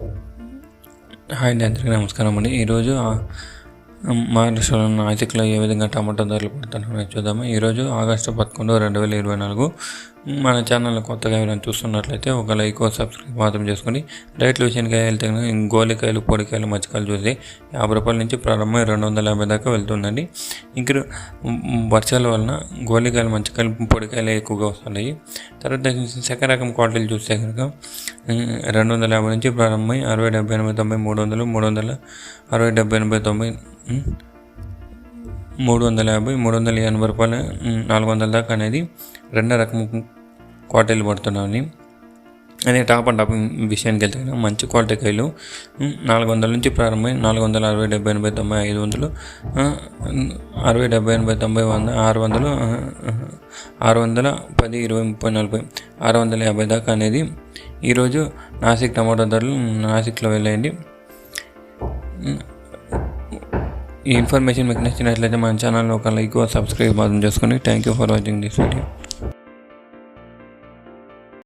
Hi అందరికీ నమస్కారం అండి. ఈరోజు మహారాష్ట్రలో నాసిక్లో ఏ విధంగా టమాటా ధరలు పడుతున్నాయో చూద్దాము. ఈరోజు ఆగస్టు పదకొండు రెండు వేల ఇరవై నాలుగు. మన ఛానల్ కొత్తగా ఎవరైనా చూస్తున్నట్లయితే ఒక లైక్ సబ్స్క్రైబ్ మాత్రం చేసుకొని రేట్ల విషయానికి వెళ్తే గోలికాయలు పొడికాయలు మచ్చకాయలు చూసి యాభై రూపాయల నుంచి ప్రారంభమై రెండు వందల యాభై దాకా వెళ్తుందండి. ఇంకా వర్షాల వలన గోలికాయలు మచ్చకాయలు పొడికాయలు ఎక్కువగా వస్తున్నాయి. తర్వాత సెకండ్ రకం క్వాలిటీలు చూస్తే కనుక రెండు వందల యాభై నుంచి ప్రారంభమై అరవై డెబ్బై ఎనభై తొంభై మూడు వందలు మూడు వందల అరవై డెబ్బై ఎనభై తొంభై మూడు వందల యాభై మూడు వందల ఎనభై రూపాయలు నాలుగు వందల దాకా అనేది రెండో రకం క్వాలిటీలు పడుతున్నాయి అదే టాప్ అండ్ టాప్ విషయానికి వెళ్తే మంచి క్వాలిటీ కాయలు నాలుగు వందల నుంచి ప్రారంభమై నాలుగు వందల అరవై డెబ్బై ఎనభై తొంభై ఐదు వందలు అరవై డెబ్బై ఎనభై తొంభై వంద ఆరు వందలు ఆరు వందల పది ఇరవై ముప్పై నలభై ఆరు వందల యాభై దాకా అనేది ఈరోజు నాసిక్ టమాటో ధరలు నాసిక్లో వెళ్ళేయండి. ఈ ఇన్ఫర్మేషన్ మీకు నచ్చినట్లయితే మన ఛానల్లో ఒక లైక్ సబ్స్క్రైబ్ మాత్రం చేసుకొని thank you for watching this video.